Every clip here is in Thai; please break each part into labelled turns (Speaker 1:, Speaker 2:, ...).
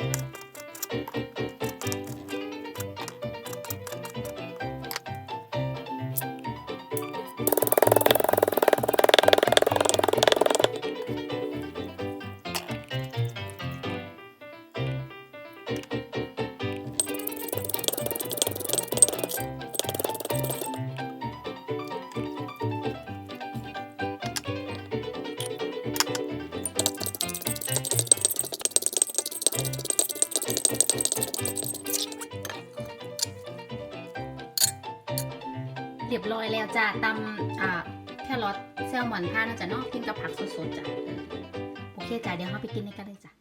Speaker 1: Bye. เรียบร้อยแล้วจ้ะตำอ่าแครอทแซลมอนผ้าน่าจะเนอกกินกับผักสดๆจ้ะโอเคจ้ะเดี๋ยวเราไปกินในกันเลยจ้ะ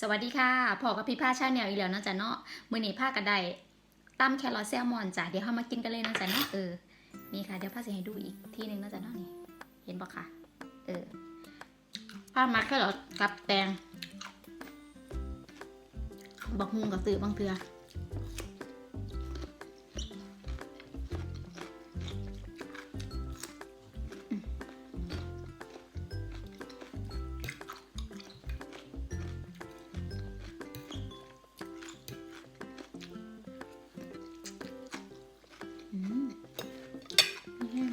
Speaker 1: สวัสดีค่ะพอกับพี่ผ้าชาแนลอีกแล้วนาะจ้ะเนาะมื้อนี้ผ้าก็ไดตำแครอทแซลมอนจ้ะเดี๋ยวเรามากินกันเลยนาะจ้ะเนาะเออนี่ค่ะเดี๋ยวผ้าจะให้ดูอีกทีหนึ่งนาะจ้ะเนาะนี่เห็นปะคะเออผ้ามัดแครอทกับแตง บักฮุงกับตือบางเทืออืมไม่แห้ง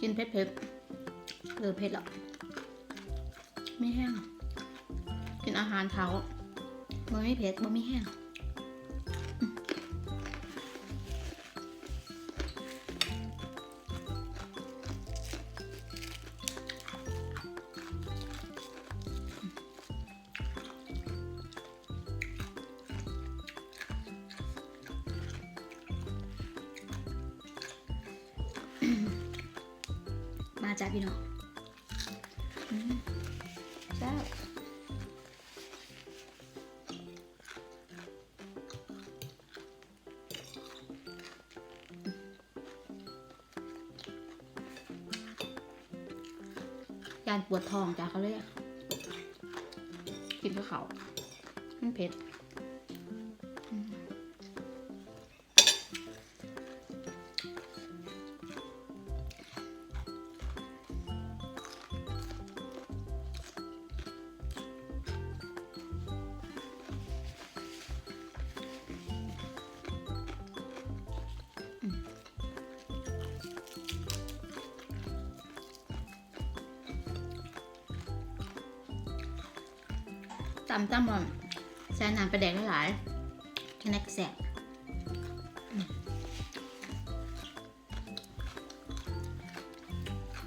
Speaker 1: กินเผ็ดเผ็ดๆเออเผ็ดหรอ ไม่แห้ง กินอาหารเท้ามันไม่เผ็ดมันไม่แห้งมมาจ้าพี่น้อง อืมแซ่บยานปวดท้องจ้าเขาเลยอะกินกับเขามันเผ็ด ตำตำมันใส่น้ำปลาแดกหลายๆแค่นักแสบ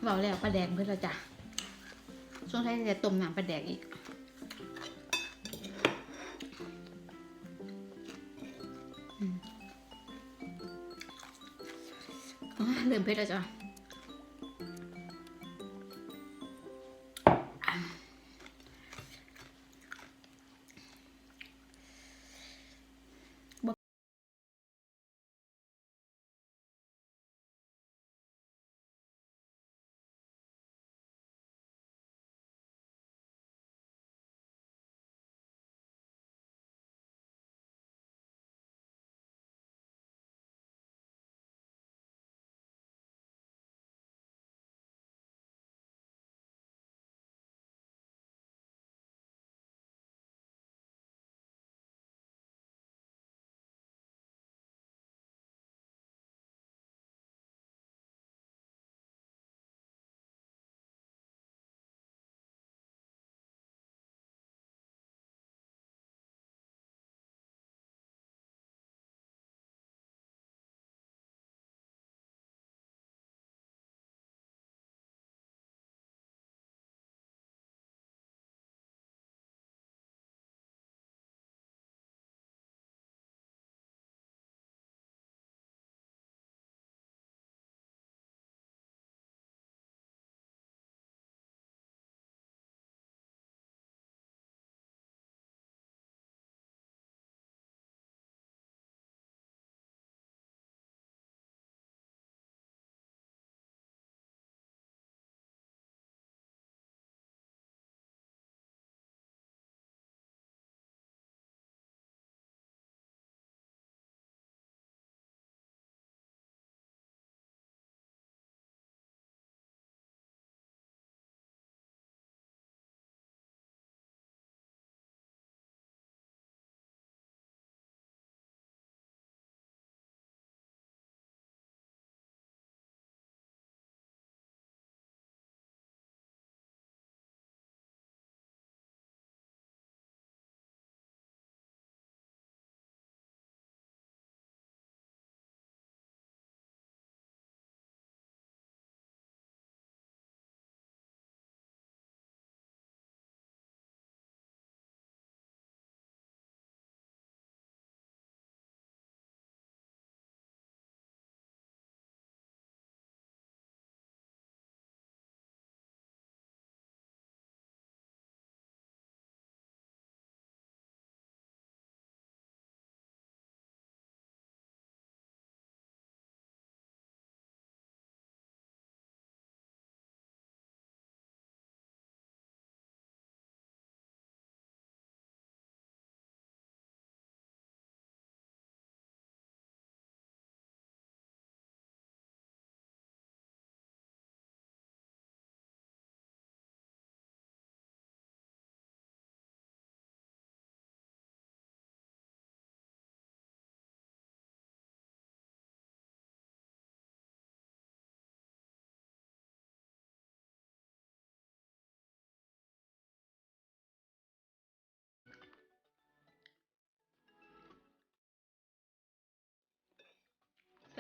Speaker 1: เบาแล้วปลาแดกเพื่อเราจ้ะช่วงท้ายจะต้มน้ำปลาแดกอีกอืมเริ่มเผ็ดแล้วจ้ะ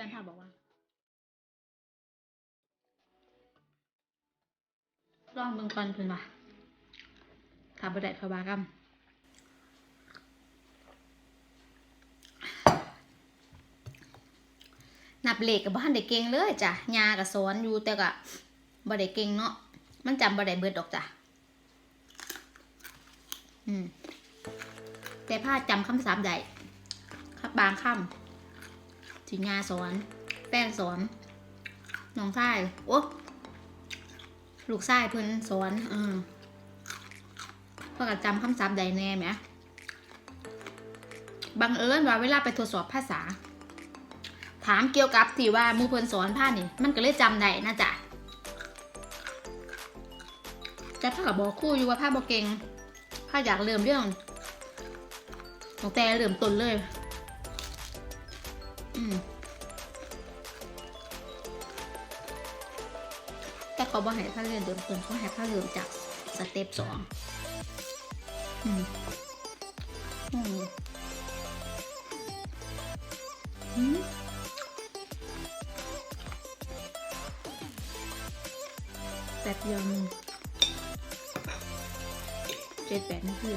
Speaker 1: อนภาพบอกว่า ลองเบิ่งก่อนเพิ่นว่าถ้าบ่ได้เขาว่ากำนับเลขกับบ้านได้เก่งเลยจ้ะยาก็สอนอยู่แต่ก็บ่ได้เก่งเนาะ มันจำบ่ได้เบิดดอกจ้ะ อืม แต่พาจำคำศัพท์ได้ครับบางคำ ที่ยาสอน แป้งสอนน้องชายโอ้ลูกชายเพิ่นสอนอืมเพื่อจำคำศัพท์ได้แน่ไหมบังเอิญว่าเวลาไปทดสอบภาษา ถามเกี่ยวกับที่ว่ามูเพิ่นสอนผ้านี่ มันก็เลยจำได้นะจ๊ะแต่ถ้ากับบอกคู่อยู่ว่าผ้าบอเก่งผ้าอยากเริ่มเรื่องตั้งแต่เริ่มต้นเลย แต่เขาบอกให้ผ้าเริ่มเดิมต้นเขาให้ผ้าเริ่มจากสเต็ปสองอืมอืมอืมแป๊บเดียวนึงเจ็ดแปดนาที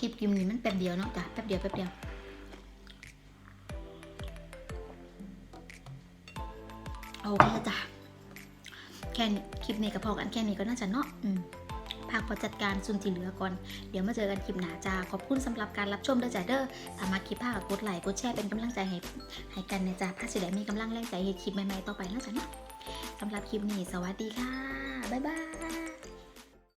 Speaker 1: คลิปกิมนี่มันแป๊บเดียวเนาะจ้ะแป๊บเดียวแป๊บเดียวโอเคจ้ะแค่คลิปนี้ก็พอกันแค่นี้ก็น่าจะเนาะอืมพักพอจัดการซุนที่เหลือก่อน เดี๋ยวมาเจอกันคลิปหน้าจ้า ขอบคุณสำหรับการรับชมด้วยจ้าเด้อสามารถคลิปภาคกดไลค์กดแชร์เป็นกำลังใจให้ให้กันนะจ้าพาสิได้มีกำลังแรงใจให้คลิปใหม่ๆต่อไปนะจ๊ะเนาะสำหรับคลิปนี้สวัสดีค่ะ บ๊ายบาย